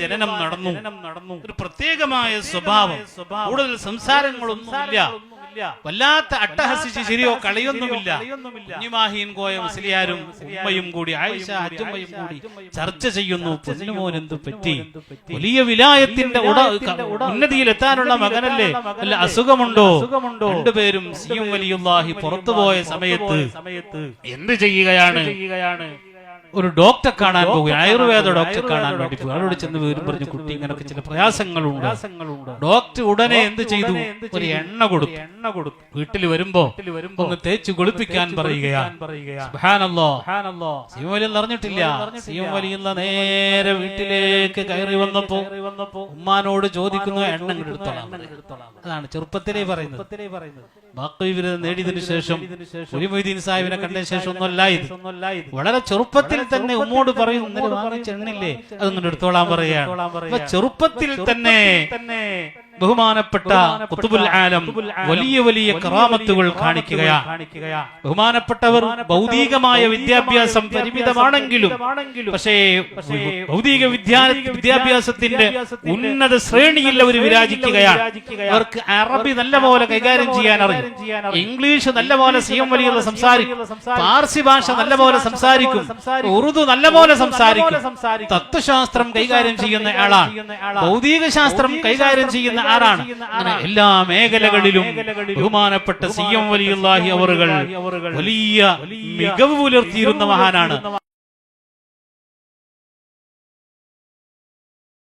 ജനനം നടന്നു. നടന്നു. ഒരു പ്രത്യേകമായ സ്വഭാവം. കൂടുതൽ സംസാരങ്ങളൊന്നുമില്ല. വല്ലാത്ത അട്ടഹസിച്ച് ശരിയോ കളിയൊന്നുമില്ല. കുഞ്ഞിമാഹീൻ കോയ മുസ്ലിയാരും ഉമ്മയും കൂടി ആയിഷ ഹജ്ജുമ്മയും കൂടി ചർച്ച ചെയ്യുന്നു. പൊന്നുമോൻ എന്ത് പറ്റി? വലിയ വിലായത്തിന്റെ ഉട ഉന്നതിയിൽ എത്താനുള്ള മകനല്ലേ? അല്ല അസുഖമുണ്ടോ? രണ്ടുപേരും സിയും വലിയുള്ളാഹി പുറത്തുപോയ സമയത്ത് എന്ത് ചെയ്യുകയാണ്? ചെയ്യുകയാണ്? ഒരു ഡോക്ടറെ കാണാൻ പോകുക ആയുർവേദ ഡോക്ടറെ കാണാൻ വേണ്ടി പോകും അവിടെ ചെന്ന് വിവരം പറഞ്ഞു കുട്ടി ഇങ്ങനൊക്കെ ചില പ്രയാസങ്ങളുണ്ട്. ഡോക്ടർ ഉടനെ എന്ത് ചെയ്തു? ഒരു എണ്ണ കൊടുത്തു. എണ്ണ കൊടുത്തു വീട്ടിൽ വരുമ്പോ ഒന്ന് തേച്ച് കുളിപ്പിക്കാൻ പറയുകയാണ് അറിഞ്ഞിട്ടില്ല. നേരെ വീട്ടിലേക്ക് കയറി വന്നപ്പോ ഉമ്മാനോട് ചോദിക്കുന്നു എണ്ണ എടുത്തോളാം. അതാണ് ചെറുപ്പത്തിലേ പറയുന്നത്. ബാക്കി വിരുദ്ധം നേടിയതിനു ശേഷം ഒരു മൊയ്തീൻ സാഹിബിനെ കണ്ടതിന് ശേഷം ഒന്നല്ല ഇത്. വളരെ ചെറുപ്പത്തിൽ തന്നെ ഉമ്മോട് പറയും ഇന്നലെ വാങ്ങിച്ച എണ്ണില്ലേ അതൊന്നും എടുത്തോളാൻ പറയുകയാണ്. ചെറുപ്പത്തിൽ തന്നെ ബഹുമാനപ്പെട്ട കുത്തുബുൽ ആലം വലിയ വലിയ കറാമത്തുകൾ കാണിക്കുകയാണ് ബഹുമാനപ്പെട്ടവർ ഭൗതികമായ വിദ്യാഭ്യാസം പരിമിതമാണെങ്കിലും പക്ഷേ ഭൗതിക വിദ്യാ വിദ്യാഭ്യാസത്തിന്റെ ഉന്നത ശ്രേണിയിൽ അവർ വിരാജിക്കുകയാണ് അവർക്ക് അറബി നല്ലപോലെ കൈകാര്യം ചെയ്യാൻ അറിയും. ഇംഗ്ലീഷ് നല്ലപോലെ സിയം വലിയുള്ള സംസാരിക്കും. പാർസി ഭാഷ നല്ലപോലെ സംസാരിക്കും. ഉറുദു നല്ലപോലെ സംസാരിക്കും. തത്വശാസ്ത്രം കൈകാര്യം ചെയ്യുന്ന ആളാണ്. ഭൗതിക ശാസ്ത്രം കൈകാര്യം ചെയ്യുന്ന ആരാണ്? എല്ലാ മേഖലകളിലും ബഹുമാനപ്പെട്ട സി എം വലിയ അവറുകൾ വലിയ മികവ് പുലർത്തിയിരുന്ന മഹാനാണ്